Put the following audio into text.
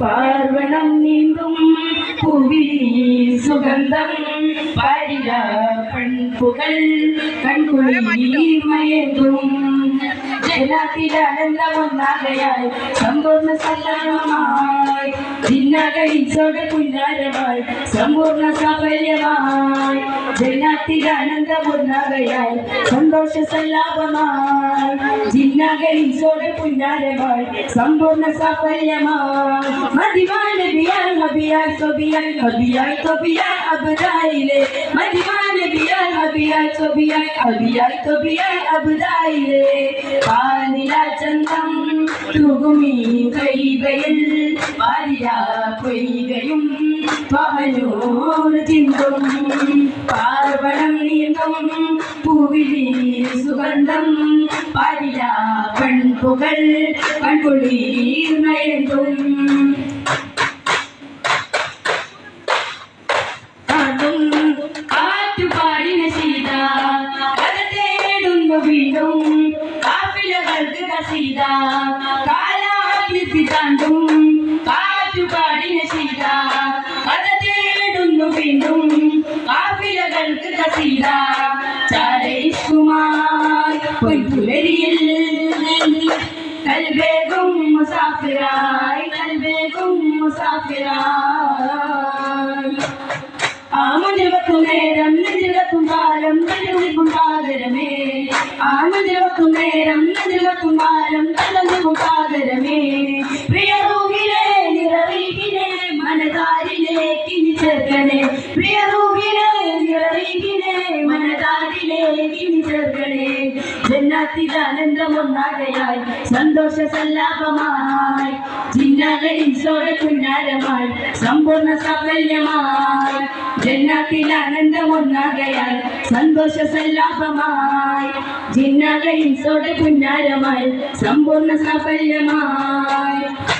പാർവണം നീന്തും പുവി സുഗന്ധം പരിര പൺപുകൾ കൺകുളിമയതും ജലാത്തിലാനന്ദമൊന്നാകയായി സമ്പൂർണ പുന്നാരമായി സാഫല്യമായി. ജനാത്തിലാനന്ദമൊന്നാകയായി സന്തോഷ സല്ലാപമായി. ജിന്നകൈസോടെ പുന്നാരമായി സമ്പൂർണ സാഫല്യമായി മതിവാന ബിയാൽ ഹബിയാൽ സൊബിയാൽ ഹബിയാൽ സൊബിയാൽ അബുദായിലെ. മതിവാന ബിയാൽ ഹബിയാൽ സൊബിയാൽ ഹബിയാൽ സൊബിയാൽ അബുദായിലെ. പാലില ചന്തം തുകുമി കൈകയിൽ പാലില കൊയ്കയും പവനൂർ ചിന്തും. സുഗന്ധം പാലില പെൺപുകൾ കൺകുളീർ നയന്തും അതും കാറ്റുപാടിന സീത കഥ തേടുന്നു വീണ്ടും. കാപ്പിലകൾക്ക് കസീത കാലാകൃതി താണ്ടും. കാറ്റുപാടിന സീത കഥ തേടുന്നു വീണ്ടും. കാപ്പിലകൾക്ക് കസീത ചാരയിഷ്കുമാർ പൊൻപുലരിയിൽ കൽവേഗും മുസാഫിറായി കൽവേഗും മുസാഫിറായി ആമഞ്ചിറക്കും നേരം നെഞ്ചിറക്കും കാലം തലകും പാതരമേ ആമഞ്ചിറക്കും നേരം നെഞ്ചിറക്കും കാലം പാതരമേ ജന്നാത്തിലാനന്ദമൊന്നാകയായി സന്തോഷ സല്ലാപമായി ജിന്നകളിൽ സോഴ പുന്നാരമായി. സമ്പൂർണ സാഫല്യമായി. ജന്നാത്തിൽ ആനന്ദമൊന്നാകയാൽ സന്തോഷ സല്ലാപമായി ജിന്നകളിൽ സോഴ സമ്പൂർണ സാഫല്യമായി.